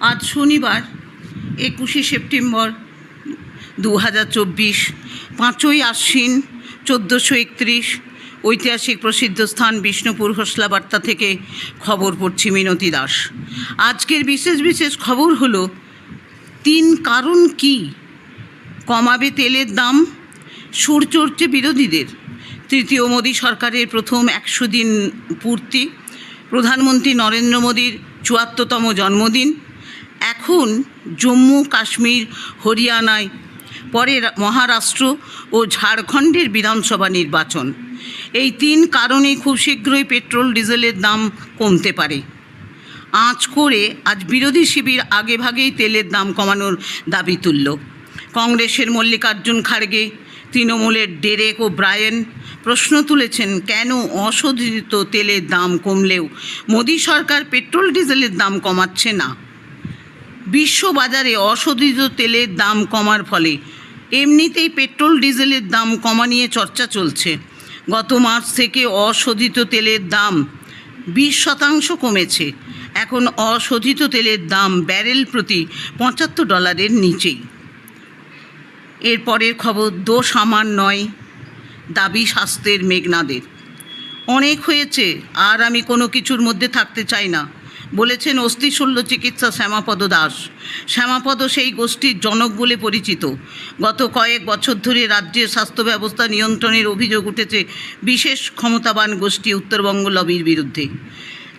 আজ শনিবার, একুশে সেপ্টেম্বর দু হাজার চব্বিশ, পাঁচই আশ্বিন চোদ্দোশো একত্রিশ, ঐতিহাসিক প্রসিদ্ধ স্থান বিষ্ণুপুর হোসলা বার্তা থেকে খবর পড়ছি মিনতি দাস। আজকের বিশেষ বিশেষ খবর হলো, তিন কারণ কি? কমাবে তেলের দাম? সুর চড়ছে বিরোধীদের। তৃতীয় মোদী সরকারের প্রথম একশো দিন পূর্তি। প্রধানমন্ত্রী নরেন্দ্র মোদীর চুয়াত্তরতম জন্মদিন। এখন জম্মু, কাশ্মীর, হরিয়ানায়, পরে মহারাষ্ট্র ও ঝাড়খণ্ডের বিধানসভা নির্বাচন। এই তিন কারণে খুব শীঘ্রই পেট্রোল, ডিজেলের দাম কমতে পারে। আঁচ করে আজ বিরোধী শিবির আগেভাগেই তেলের দাম কমানোর দাবি তুলল। কংগ্রেসের মল্লিকার্জুন খাড়গে, তৃণমূলের ডেরেক ও ব্রায়েন প্রশ্ন তুলেছেন, কেন অশোধিত তেলের দাম কমলেও মোদী সরকার পেট্রোল, ডিজেলের দাম কমাচ্ছে না? বিশ্ববাজারে অশোধিত তেলের দাম কমার ফলে। এমনিতেই পেট্রোল, ডিজেলের দাম কমা নিয়ে চর্চা চলছে। গত মার্চ থেকে অশোধিত তেলের দাম বিশ শতাংশ কমেছে। এখন অশোধিত তেলের দাম ব্যারেল প্রতি পঁচাত্তর ডলারের নিচেই। এরপরের খবর, দোষ আমার নয়, দাবি স্বাস্থ্যের মেঘনাদের। অনেক হয়েছে, আর আমি কোনো কিছুর মধ্যে থাকতে চাই না। বলেছেন অস্থিশল্য চিকিৎসা শ্যামাপদ দাস। শ্যামাপদ সেই গোষ্ঠীর জনক বলে পরিচিত। গত কয়েক বছর ধরে রাজ্যের স্বাস্থ্য ব্যবস্থা নিয়ন্ত্রণের অভিযোগ উঠেছে বিশেষ ক্ষমতাবান গোষ্ঠী উত্তরবঙ্গ লবির বিরুদ্ধে।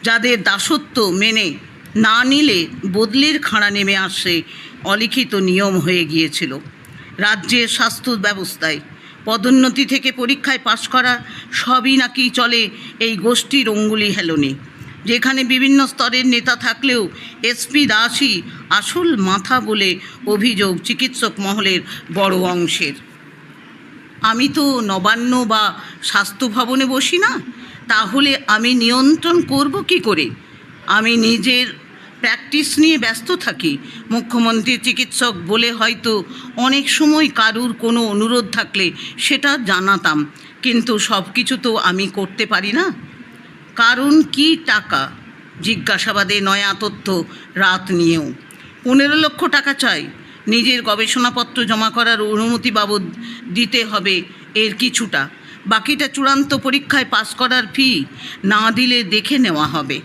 যাদের দাসত্ব মেনে না নিলে বদলির খাঁড়া নেমে আসে অলিখিত নিয়ম হয়ে গিয়েছিল। রাজ্যের স্বাস্থ্য ব্যবস্থায় পদোন্নতি থেকে পরীক্ষায় পাশ করা সবই নাকি চলে এই গোষ্ঠীর অঙ্গুলি হেলনে। যেখানে বিভিন্ন স্তরের নেতা থাকলেও এসপি দাসই আসল মাথা বলে অভিযোগ চিকিৎসক মহলের বড় অংশের। আমি তো নবান্ন বা স্বাস্থ্য ভবনে বসি না, তাহলে আমি নিয়ন্ত্রণ করব কি করে? আমি নিজের প্র্যাকটিস নিয়ে ব্যস্ত থাকি, মুখ্যমন্ত্রী চিকিৎসক বলে হয়তো অনেক সময় কারুর কোনো অনুরোধ থাকলে সেটা জানাতাম, কিন্তু সব কিছু তো আমি করতে পারি না। কারণ কি টাকা? জিজ্ঞাসাবাদে নয়া তথ্য রাত নিয়েও। পনেরো লক্ষ টাকা চাই। নিজের গবেষণাপত্র জমা করার অনুমতি বাবদ দিতে হবে এর কিছুটা। বাকিটা চূড়ান্ত পরীক্ষায় পাস করার ফি না দিলে দেখে নেওয়া হবে।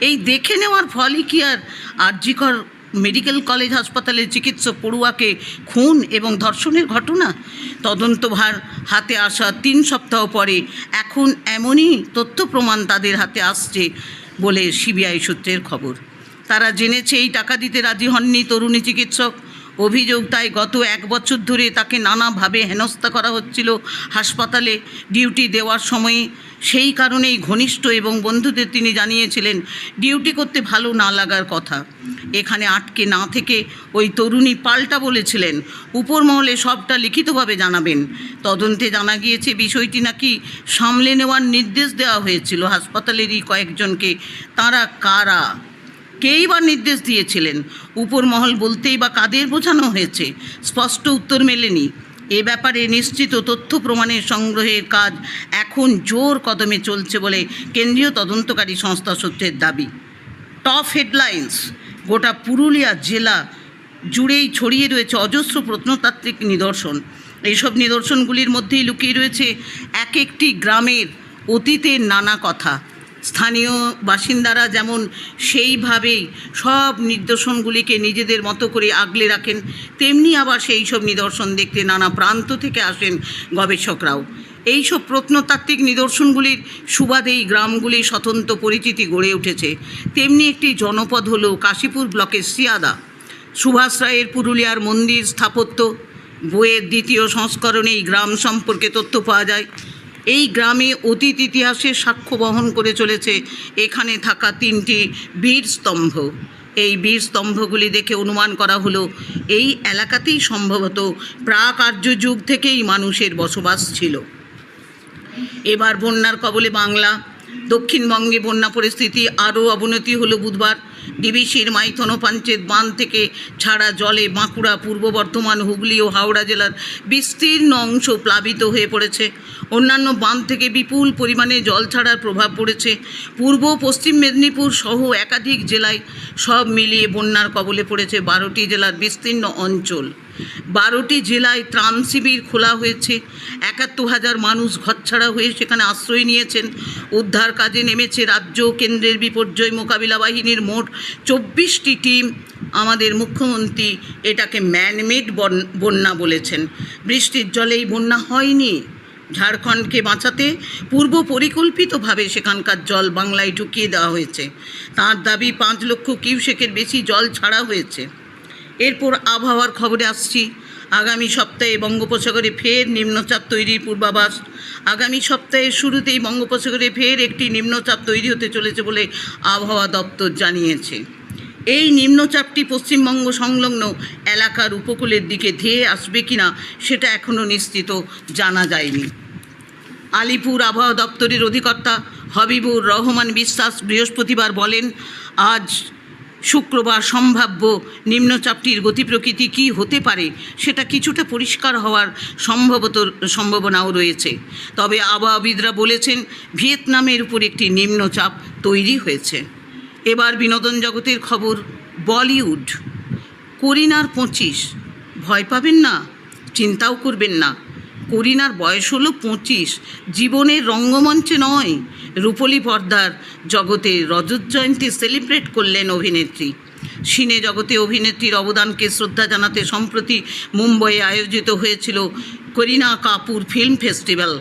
এই দেখে নেওয়ার ফলই কি আর আরজিকর মেডিকেল কলেজ হাসপাতালে চিকিৎসক পড়ুয়াকে খুন এবং ধর্ষণের ঘটনা? তদন্তভার হাতে আসা তিন সপ্তাহ পরে এখন এমনই তথ্য প্রমাণ তাদের হাতে আসছে বলে সিবিআই সূত্রের খবর। তারা জেনেছে এই টাকা দিতে রাজি হননি তরুণী চিকিৎসক। অভিযোগ তাই গত এক বছর ধরে তাকে নানাভাবে হেনস্থা করা হচ্ছিল হাসপাতালে ডিউটি দেওয়ার সময়ে। সেই কারণেই ঘনিষ্ঠ এবং বন্ধুদের তিনি জানিয়েছিলেন, ডিউটি করতে ভালো না লাগার কথা। এখানে আটকে না থেকে ওই তরুণী পাল্টা বলেছিলেন। উপর মহলে সবটা লিখিতভাবে জানাবেন। তদন্তে জানা গিয়েছে, বিষয়টি নাকি সামলে নেওয়ার নির্দেশ দেওয়া হয়েছিল। হাসপাতালেরই কয়েকজনকে তারা কারা? কেই বা নির্দেশ দিয়েছিলেন? উপর মহল বলতেই বা কাদের বোঝানো হয়েছে? স্পষ্ট উত্তর মেলেনি। এ ব্যাপারে নিশ্চিত তথ্য প্রমাণের সংগ্রহের কাজ এখন জোর কদমে চলছে বলে কেন্দ্রীয় তদন্তকারী সংস্থা সূত্রের দাবি। টপ হেডলাইন্স গোটা পুরুলিয়া জেলা জুড়েই ছড়িয়ে রয়েছে অজস্র প্রত্নতাত্ত্বিক নিদর্শন। এইসব নিদর্শনগুলির মধ্যেই লুকিয়ে রয়েছে এক একটি গ্রামের অতীতের নানা কথা। স্থানীয় বাসিন্দারা যেমন সেইভাবেই সব নিদর্শনগুলিকে নিজেদের মতো করে আগলে রাখেন, তেমনি আবার সেই সব নিদর্শন দেখতে নানা প্রান্ত থেকে আসেন গবেষকরাও। এইসব প্রত্নতাত্ত্বিক নিদর্শনগুলির সুবাদেই গ্রামগুলি স্বতন্ত্র পরিচিতি গড়ে উঠেছে। তেমনি একটি জনপদ হলো কাশীপুর ব্লকের সিয়াদা। সুভাষ রায়ের পুরুলিয়ার মন্দির স্থাপত্য, বইয়ের দ্বিতীয় সংস্করণে এই গ্রাম সম্পর্কে তথ্য পাওয়া যায়। এই গ্রামে অতীত ইতিহাসের সাক্ষ্য বহন করে চলেছে এখানে থাকা তিনটি বীর স্তম্ভ। এই বীর স্তম্ভগুলি দেখে অনুমান করা হলো, এই এলাকাতেই সম্ভবত প্রাক আর্য যুগ থেকেই মানুষের বসবাস ছিল। এবার বন্যার কবলে বাংলা, দক্ষিণবঙ্গে বন্যা পরিস্থিতি আরও অবনতি হলো বুধবার। ডিবিসির মাইথনো পঞ্চায়েত বাঁধ থেকে ছাড়া জলে বাঁকুড়া, পূর্ব বর্ধমান, হুগলি ও হাওড়া জেলার বিস্তীর্ণ অংশ প্লাবিত হয়ে পড়েছে। অন্যান্য বাঁধ থেকে বিপুল পরিমাণে জল ছাড়ার প্রভাব পড়েছে। পূর্ব, পশ্চিম মেদিনীপুর সহ একাধিক জেলায় সব মিলিয়ে বন্যার কবলে পড়েছে বারোটি জেলার বিস্তীর্ণ অঞ্চল। বারোটি জেলায় ত্রাণ শিবির খোলা হয়েছে। একাত্তর হাজার মানুষ ঘরছাড়া হয়ে সেখানে আশ্রয় নিয়েছেন। উদ্ধার কাজে নেমেছে রাজ্য কেন্দ্রের বিপর্যয় মোকাবিলা বাহিনীর মোট চব্বিশটি টিম। আমাদের মুখ্যমন্ত্রী এটাকে ম্যানমেড বন্যা বলেছেন। বৃষ্টির জলেই বন্যা হয়নি। ঝাড়খণ্ডকে বাঁচাতে পূর্ব পরিকল্পিতভাবে সেখানকার জল বাংলায় ঢুকিয়ে দেওয়া হয়েছে। তার দাবি, পাঁচ লক্ষ কিউসেকের বেশি জল ছাড়া হয়েছে। এরপর আবহাওয়ার খবরে আসছি। আগামী সপ্তাহে বঙ্গোপসাগরে ফের নিম্নচাপ তৈরির পূর্বাভাস। আগামী সপ্তাহের শুরুতেই বঙ্গোপসাগরে ফের একটি নিম্নচাপ তৈরি হতে চলেছে বলে আবহাওয়া দপ্তর জানিয়েছে। এই নিম্নচাপটি পশ্চিমবঙ্গ সংলগ্ন এলাকার উপকূলের দিকে ধেয়ে আসবে কিনা সেটা এখনও নিশ্চিত জানা যায়নি। আলিপুর আবহাওয়া দপ্তরের অধিকর্তা হবিবুর রহমান বিশ্বাস বৃহস্পতিবার বলেন, আজ শুক্রবার সম্ভাব্য নিম্নচাপটির গতি প্রকৃতি কী হতে পারে সেটা কিছুটা পরিষ্কার হওয়ার সম্ভবত সম্ভাবনাও রয়েছে। তবে আবহাওয়াবিদরা বলেছেন, ভিয়েতনামের উপর একটি নিম্নচাপ তৈরি হয়েছে। এবার বিনোদন জগতের খবর, বলিউড। করিনার পঁচিশ, ভয় পাবেন না, চিন্তাও করবেন না। করিনার বয়স হলো পঁচিশ। জীবনের রঙ্গমঞ্চে নয়। রূপলী পর্দার জগতে রজত জয়ন্তী সেলিব্রেট করলেন অভিনেত্রী। সিনে জগতে অভিনেত্রীর অবদানকে শ্রদ্ধা জানাতে সম্প্রতি মুম্বইয়ে আয়োজিত হয়েছিল করিনা কাপুর ফিল্ম ফেস্টিভ্যাল।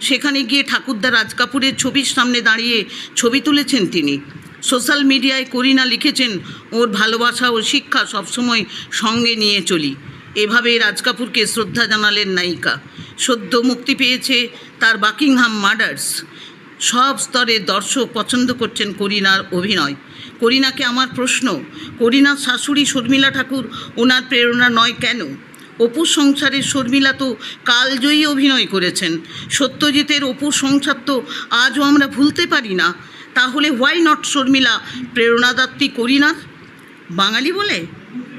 সেখানে গিয়ে ঠাকুরদা রাজ কাপুরের ছবির সামনে দাঁড়িয়ে ছবি তুলেছেন তিনি। সোশ্যাল মিডিয়ায় করিনা লিখেছেন, ওর ভালোবাসা ও শিক্ষা সবসময় সঙ্গে নিয়ে চলি। এভাবে রাজ কাপুরকে শ্রদ্ধা জানালেন নায়িকা। সদ্য মুক্তি পেয়েছে তার বাকিংহাম মার্ডার্স। সব স্তরের দর্শক পছন্দ করছেন করিনার অভিনয়। করিনাকে আমার প্রশ্ন, করিনার শাশুড়ি শর্মিলা ঠাকুর ওনার প্রেরণা নয় কেন? অপুর সংসারের শর্মিলা তো কালজয়ী অভিনয় করেছেন। সত্যজিতের অপুর সংসার তো আজও আমরা ভুলতে পারি না। তাহলে হোয়াই নট শর্মিলা প্রেরণাদাত্রী করিনার? বাঙালি বলে?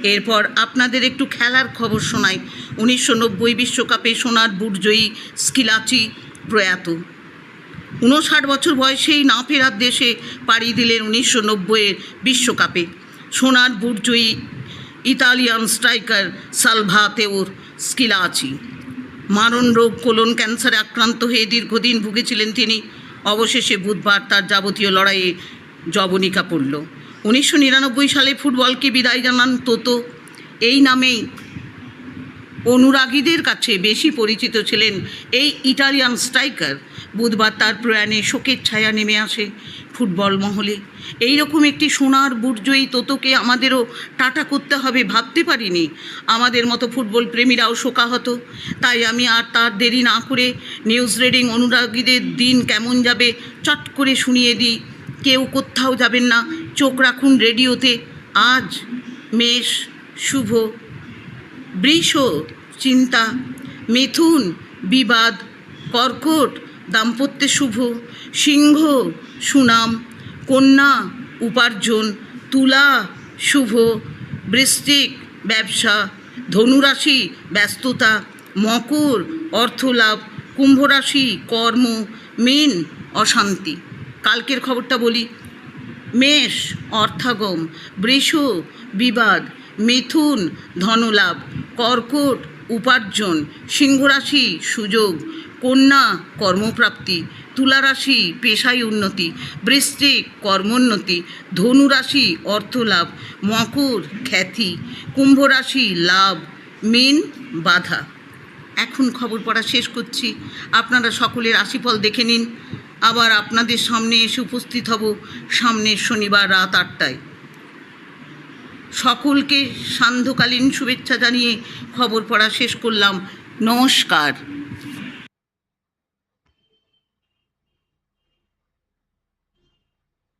এরপর আপনাদের একটু খেলার খবর শোনাই। উনিশশো নব্বই বিশ্বকাপে সোনার বুটজয়ী স্কিলাচি প্রয়াত। উনষাট বছর বয়সেই না ফেরার দেশে পাড়ি দিলেন উনিশশো নব্বইয়ের বিশ্বকাপে। সোনার বুটজয়ী Italian striker Salvatore Schillaci. মারণ রোগ, কোলন ক্যান্সারে আক্রান্ত হয়ে দীর্ঘদিন ভুগেছিলেন তিনি। অবশেষে বুধবার তার যাবতীয় লড়াইয়ে জবনিকা পড়ল। উনিশশো নিরানব্বই সালে ফুটবলকে বিদায় জানান তোতো। এই নামেই অনুরাগীদের কাছে বেশি পরিচিত ছিলেন এই ইটালিয়ান স্ট্রাইকার। বুধবার তার প্রয়াণে শোকের ছায়া নেমে আসে ফুটবল মহলে। এই রকম একটি সোনার বুটজয়ী তোতোকে আমাদেরও টাটা করতে হবে ভাবতে পারিনি। আমাদের মতো ফুটবল প্রেমীরাও শোকাহত। তাই আমি আর তার দেরি না করে নিউজ রিডিং অনুরাগীদের দিন কেমন যাবে চট করে শুনিয়ে দিই। কেউ কোথাও যাবেন না চোখ রাখুন রেডিওতে। আজ মেষ শুভ। বৃষ চিন্তা। মিথুন বিবাদ। কর্কট দাম্পত্যে শুভ। সিংহ সুনাম। কন্যা উপার্জন। তুলা শুভ। বৃষ্টিক ব্যবসা। ধনুরাশি ব্যস্ততা। মকর অর্থলাভ। কুম্ভরাশি কর্ম। মীন অশান্তি। কালকের খবরটা বলি। মেষ, অর্থাগম, বৃষ, বিবাদ, মিথুন, ধনলাভ, কর্কট, উপার্জন, সিংহরাশি, সুযোগ, কন্যা, কর্মপ্রাপ্তি, তুলারাশি, পেশায় উন্নতি, বৃশ্চিক, কর্মোন্নতি, ধনুরাশি, অর্থলাভ, মকর, খ্যাতি, কুম্ভরাশি, লাভ, মীন, বাধা। এখন খবর পড়া শেষ করছি। আপনারা সকলের রাশিফল দেখে নিন। আবার আপনাদের সামনে এসে উপস্থিত হব সামনের শনিবার রাত আটটায়। সকলকে সান্ধ্যকালীন শুভেচ্ছা জানিয়ে খবর পড়া শেষ করলাম। নমস্কার।